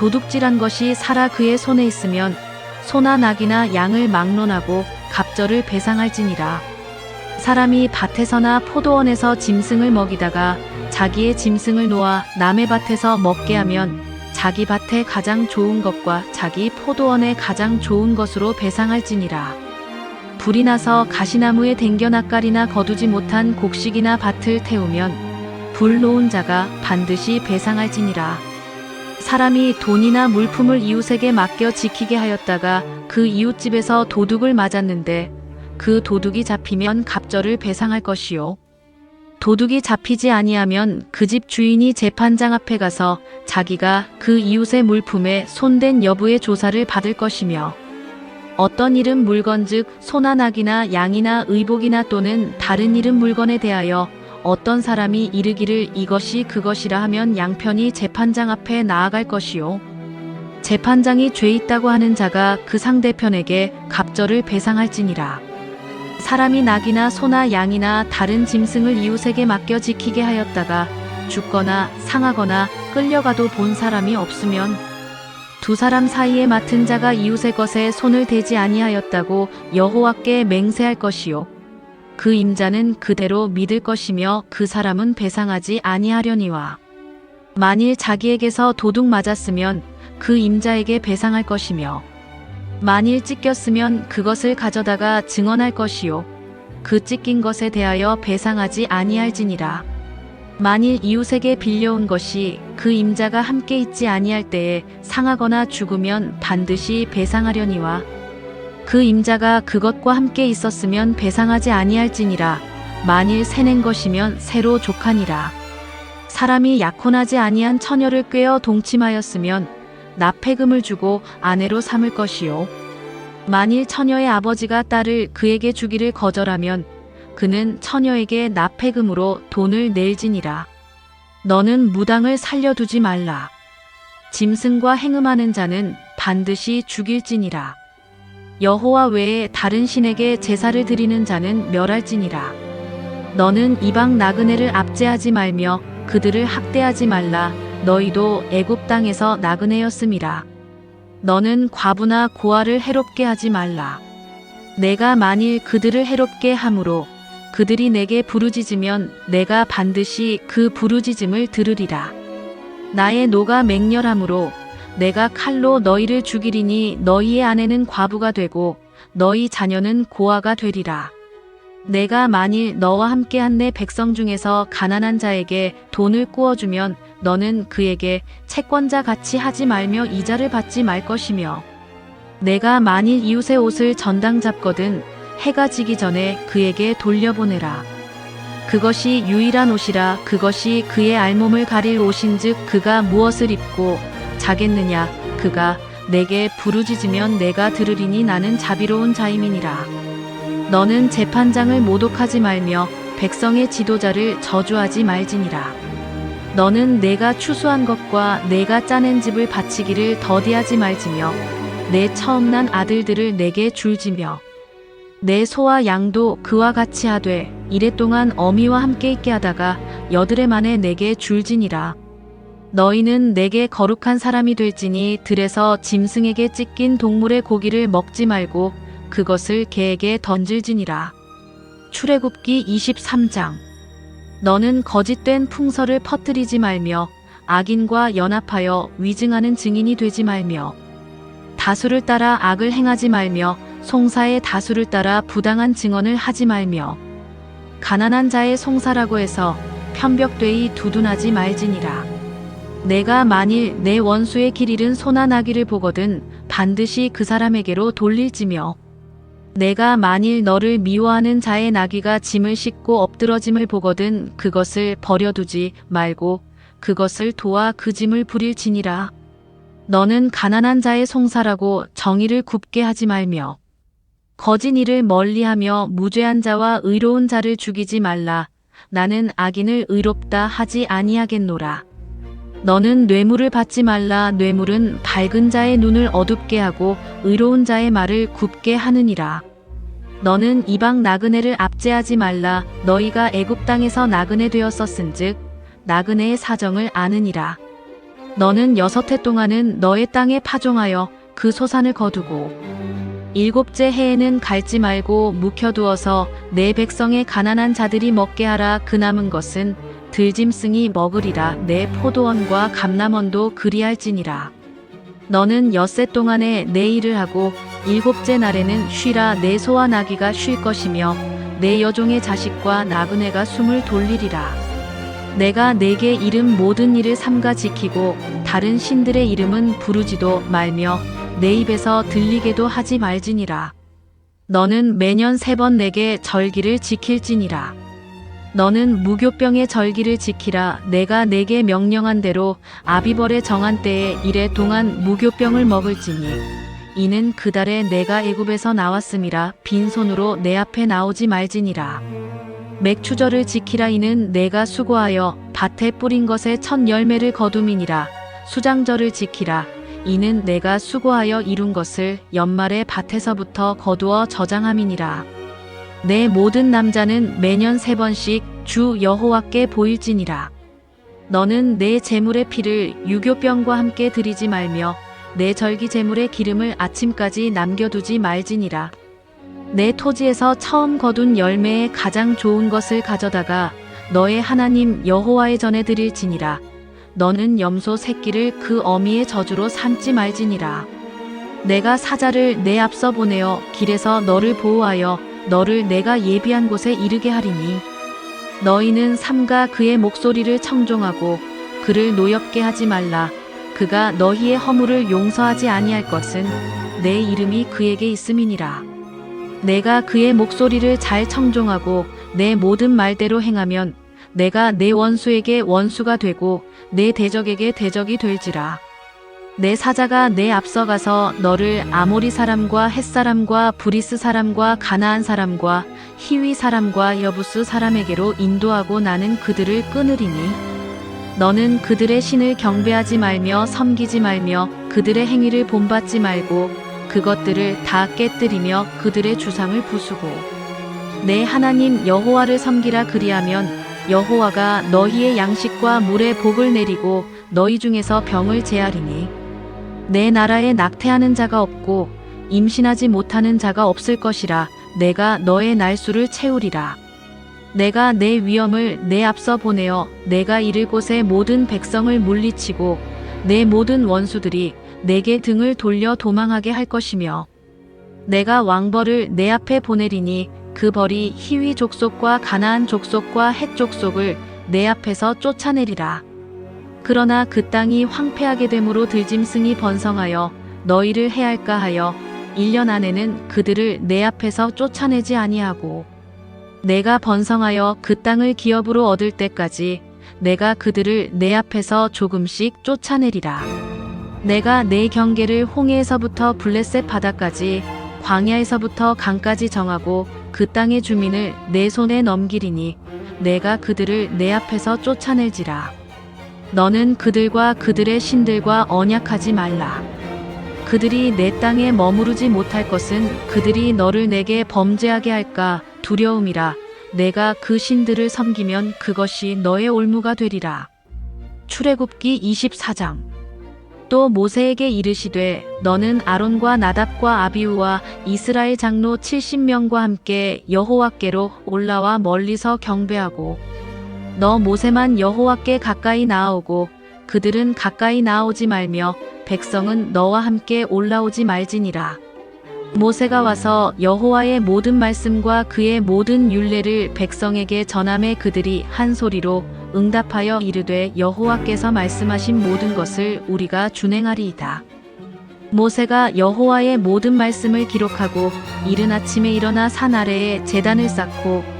도둑질한 것이 살아 그의 손에 있으면 소나 낙이나 양을 막론하고 갑절을 배상할지니라 사람이 밭에서나 포도원에서 짐승을 먹이다가 자기의 짐승을 놓아 남의 밭에서 먹게 하면 자기 밭에 가장 좋은 것과 자기 포도원에 가장 좋은 것으로 배상할지니라. 불이 나서 가시나무에 댕겨 낯가리나 거두지 못한 곡식이나 밭을 태우면 불 놓은 자가 반드시 배상할지니라. 사람이 돈이나 물품을 이웃에게 맡겨 지키게 하였다가 그 이웃집에서 도둑을 맞았는데 그 도둑이 잡히면 갑절을 배상할 것이요. 도둑이 잡히지 아니하면 그 집 주인이 재판장 앞에 가서 자기가 그 이웃의 물품에 손댄 여부의 조사를 받을 것이며 어떤 이름 물건 즉 소나 낙이나 양이나 의복이나 또는 다른 이름 물건에 대하여 어떤 사람이 이르기를 이것이 그것이라 하면 양편이 재판장 앞에 나아갈 것이요. 재판장이 죄 있다고 하는 자가 그 상대편에게 갑절을 배상할지니라. 사람이 낙이나 소나 양이나 다른 짐승을 이웃에게 맡겨 지키게 하였다가 죽거나 상하거나 끌려가도 본 사람이 없으면 두 사람 사이에 맡은 자가 이웃의 것에 손을 대지 아니하였다고 여호와께 맹세할 것이요 그 임자는 그대로 믿을 것이며 그 사람은 배상하지 아니하려니와 만일 자기에게서 도둑 맞았으면 그 임자에게 배상할 것이며 만일 찢겼으면 그것을 가져다가 증언할 것이요. 그 찢긴 것에 대하여 배상하지 아니할지니라. 만일 이웃에게 빌려온 것이 그 임자가 함께 있지 아니할 때에 상하거나 죽으면 반드시 배상하려니와 그 임자가 그것과 함께 있었으면 배상하지 아니할지니라. 만일 새낸 것이면 새로 족하니라. 사람이 약혼하지 아니한 처녀를 꿰어 동침하였으면 납폐금을 주고 아내로 삼을 것이요. 만일 처녀의 아버지가 딸을 그에게 주기를 거절하면 그는 처녀에게 납폐금으로 돈을 낼지니라. 너는 무당을 살려두지 말라. 짐승과 행음하는 자는 반드시 죽일지니라 여호와 외에 다른 신에게 제사를 드리는 자는 멸할지니라 너는 이방 나그네를 압제하지 말며 그들을 학대하지 말라 너희도 애굽 땅에서 나그네였음이라. 너는 과부나 고아를 해롭게 하지 말라. 내가 만일 그들을 해롭게 함으로 그들이 내게 부르짖으면 내가 반드시 그 부르짖음을 들으리라. 나의 노가 맹렬함으로 내가 칼로 너희를 죽이리니 너희의 아내는 과부가 되고 너희 자녀는 고아가 되리라. 내가 만일 너와 함께한 내 백성 중에서 가난한 자에게 돈을 꾸어주면 너는 그에게 채권자 같이 하지 말며 이자를 받지 말 것이며 내가 만일 이웃의 옷을 전당 잡거든 해가 지기 전에 그에게 돌려보내라. 그것이 유일한 옷이라 그것이 그의 알몸을 가릴 옷인즉 그가 무엇을 입고 자겠느냐 그가 내게 부르짖으면 내가 들으리니 나는 자비로운 자임이니라. 너는 재판장을 모독하지 말며 백성의 지도자를 저주하지 말지니라. 너는 내가 추수한 것과 내가 짜낸 집을 바치기를 더디하지 말지며 내 처음 난 아들들을 내게 줄지며 내 소와 양도 그와 같이 하되 이랫동안 어미와 함께 있게 하다가 여드레 만에 내게 줄지니라. 너희는 내게 거룩한 사람이 될지니 들에서 짐승에게 찢긴 동물의 고기를 먹지 말고 그것을 개에게 던질지니라. 출애굽기 23장 너는 거짓된 풍설을 퍼뜨리지 말며 악인과 연합하여 위증하는 증인이 되지 말며 다수를 따라 악을 행하지 말며 송사의 다수를 따라 부당한 증언을 하지 말며 가난한 자의 송사라고 해서 편벽되이 두둔하지 말지니라. 내가 만일 내 원수의 길 잃은 소나 나귀를 보거든 반드시 그 사람에게로 돌릴지며 내가 만일 너를 미워하는 자의 나귀가 짐을 싣고 엎드러짐을 보거든 그것을 버려두지 말고 그것을 도와 그 짐을 부릴지니라. 너는 가난한 자의 송사라고 정의를 굽게 하지 말며 거짓 일을 멀리하며 무죄한 자와 의로운 자를 죽이지 말라. 나는 악인을 의롭다 하지 아니하겠노라. 너는 뇌물을 받지 말라. 뇌물은 밝은 자의 눈을 어둡게 하고 의로운 자의 말을 굽게 하느니라. 너는 이방 나그네를 압제하지 말라. 너희가 애굽 땅에서 나그네 되었었은즉 나그네의 사정을 아느니라. 너는 여섯 해 동안은 너의 땅에 파종하여 그 소산을 거두고 일곱째 해에는 갈지 말고 묵혀두어서 내 백성의 가난한 자들이 먹게 하라 그 남은 것은 들짐승이 먹으리라 내 포도원과 감남원도 그리할지니라 너는 엿새 동안에 내 일을 하고 일곱째 날에는 쉬라 내 소와 나귀가 쉴 것이며 내 여종의 자식과 나그네가 숨을 돌리리라 내가 내게 이름 모든 일을 삼가 지키고 다른 신들의 이름은 부르지도 말며 내 입에서 들리게도 하지 말지니라. 너는 매년 세 번 내게 절기를 지킬지니라. 너는 무교병의 절기를 지키라. 내가 내게 명령한 대로 아비벌의 정한 때에 이래 동안 무교병을 먹을지니 이는 그 달에 내가 애굽에서 나왔음이라 빈손으로 내 앞에 나오지 말지니라. 맥추절을 지키라 이는 내가 수고하여 밭에 뿌린 것의 첫 열매를 거둠이니라. 수장절을 지키라. 이는 내가 수고하여 이룬 것을 연말에 밭에서부터 거두어 저장함이니라. 내 모든 남자는 매년 세 번씩 주 여호와께 보일지니라. 너는 내 재물의 피를 유교병과 함께 드리지 말며 내 절기 재물의 기름을 아침까지 남겨두지 말지니라. 내 토지에서 처음 거둔 열매의 가장 좋은 것을 가져다가 너의 하나님 여호와의 전에 드릴지니라. 너는 염소 새끼를 그 어미의 저주로 삼지 말지니라. 내가 사자를 내 앞서 보내어 길에서 너를 보호하여 너를 내가 예비한 곳에 이르게 하리니 너희는 삼가 그의 목소리를 청종하고 그를 노엽게 하지 말라. 그가 너희의 허물을 용서하지 아니할 것은 내 이름이 그에게 있음이니라. 내가 그의 목소리를 잘 청종하고 내 모든 말대로 행하면 내가 내 원수에게 원수가 되고 내 대적에게 대적이 될지라. 내 사자가 내 앞서가서 너를 아모리 사람과 햇 사람과 브리스 사람과 가나안 사람과 히위 사람과 여부스 사람에게로 인도하고 나는 그들을 끊으리니 너는 그들의 신을 경배하지 말며 섬기지 말며 그들의 행위를 본받지 말고 그것들을 다 깨뜨리며 그들의 주상을 부수고 내 하나님 여호와를 섬기라 그리하면 여호와가 너희의 양식과 물의 복을 내리고 너희 중에서 병을 제하리니 내 나라에 낙태하는 자가 없고 임신하지 못하는 자가 없을 것이라 내가 너의 날수를 채우리라 내가 내 위엄을 내 앞서 보내어 내가 이를 곳의 모든 백성을 물리치고 내 모든 원수들이 내게 등을 돌려 도망하게 할 것이며 내가 왕벌을 내 앞에 보내리니 그 벌이 히위 족속과 가나안 족속과 헷 족속을 내 앞에서 쫓아내리라. 그러나 그 땅이 황폐하게 되므로 들짐승이 번성하여 너희를 해할까 하여 1년 안에는 그들을 내 앞에서 쫓아내지 아니하고 내가 번성하여 그 땅을 기업으로 얻을 때까지 내가 그들을 내 앞에서 조금씩 쫓아내리라. 내가 내 경계를 홍해에서부터 블레셋 바다까지 광야에서부터 강까지 정하고 그 땅의 주민을 내 손에 넘기리니 내가 그들을 내 앞에서 쫓아낼지라. 너는 그들과 그들의 신들과 언약하지 말라. 그들이 내 땅에 머무르지 못할 것은 그들이 너를 내게 범죄하게 할까 두려움이라. 내가 그 신들을 섬기면 그것이 너의 올무가 되리라. 출애굽기 24장 또 모세에게 이르시되 너는 아론과 나답과 아비우와 이스라엘 장로 70명과 함께 여호와께로 올라와 멀리서 경배하고 너 모세만 여호와께 가까이 나아오고 그들은 가까이 나아오지 말며 백성은 너와 함께 올라오지 말지니라 모세가 와서 여호와의 모든 말씀과 그의 모든 율례를 백성에게 전함에 그들이 한 소리로 응답하여 이르되 여호와께서 말씀하신 모든 것을 우리가 준행하리이다. 모세가 여호와의 모든 말씀을 기록하고 이른 아침에 일어나 산 아래에 제단을 쌓고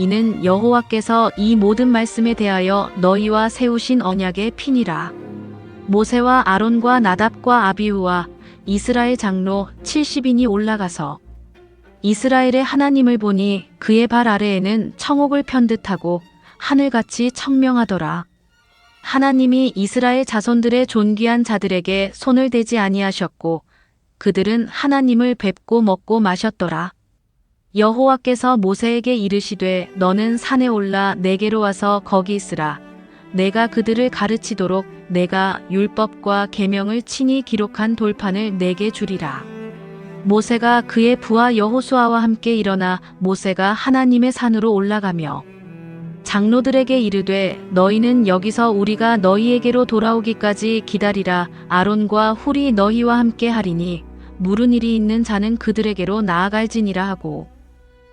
이는 여호와께서 이 모든 말씀에 대하여 너희와 세우신 언약의 피니라. 모세와 아론과 나답과 아비후와 이스라엘 장로 70인이 올라가서 이스라엘의 하나님을 보니 그의 발 아래에는 청옥을 편 듯하고 하늘같이 청명하더라. 하나님이 이스라엘 자손들의 존귀한 자들에게 손을 대지 아니하셨고 그들은 하나님을 뵙고 먹고 마셨더라. 여호와께서 모세에게 이르시되 너는 산에 올라 내게로 와서 거기 있으라. 내가 그들을 가르치도록 내가 율법과 계명을 친히 기록한 돌판을 내게 주리라. 모세가 그의 부하 여호수아와 함께 일어나 모세가 하나님의 산으로 올라가며 장로들에게 이르되 너희는 여기서 우리가 너희에게로 돌아오기까지 기다리라 아론과 훌이 너희와 함께 하리니 물은 일이 있는 자는 그들에게로 나아갈지니라 하고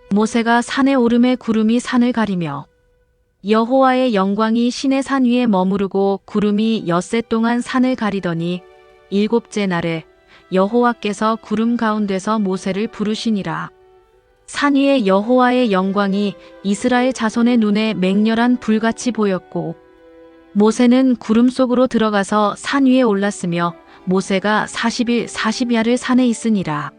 모세가 산에 오름에 구름이 산을 가리며 여호와의 영광이 신의 산 위에 머무르고 구름이 엿새 동안 산을 가리더니 일곱째 날에 여호와께서 구름 가운데서 모세를 부르시니라. 산 위에 여호와의 영광이 이스라엘 자손의 눈에 맹렬한 불같이 보였고 모세는 구름 속으로 들어가서 산 위에 올랐으며 모세가 40일 40야를 산에 있으니라.